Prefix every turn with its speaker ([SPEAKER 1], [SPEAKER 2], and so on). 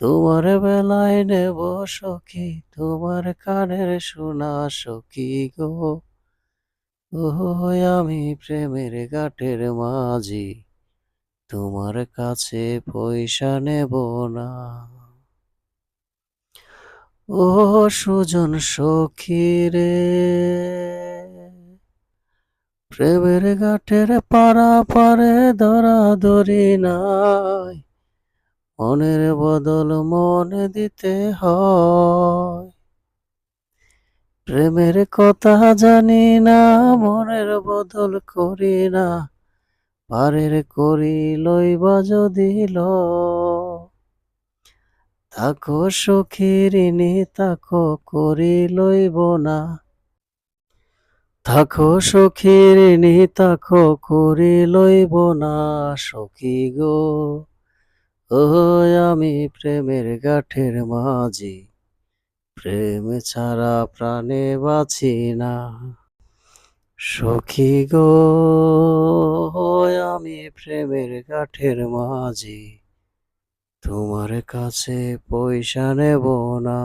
[SPEAKER 1] তোমার বেলায় নেব সখী, তোমার কানের শোনা সখী গো। ও আমি প্রেমের ঘাটের মাঝি, তোমার কাছে পয়সা নেব না। ও সুজন সখী রে, প্রেমের ঘাটের পাড়া পারে ধরা ধরি নাই। মনের বদল মনে দিতে হয়। প্রেমের কথা জানি না, মনের বদল করি না, পারের করি লইবা যদি ল। তাকো সখীরিনী তাকো করি লইব না। থাকো সখীরিনী তাকো করি লইব না, সখী গো। ও আমি প্রেমের গাঠের মাঝি। প্রেম ছাড়া প্রাণে বাঁচি না। সখী গো আমি প্রেমের গাঠের মাঝি। তোমার কাছে পয়সা নেব না।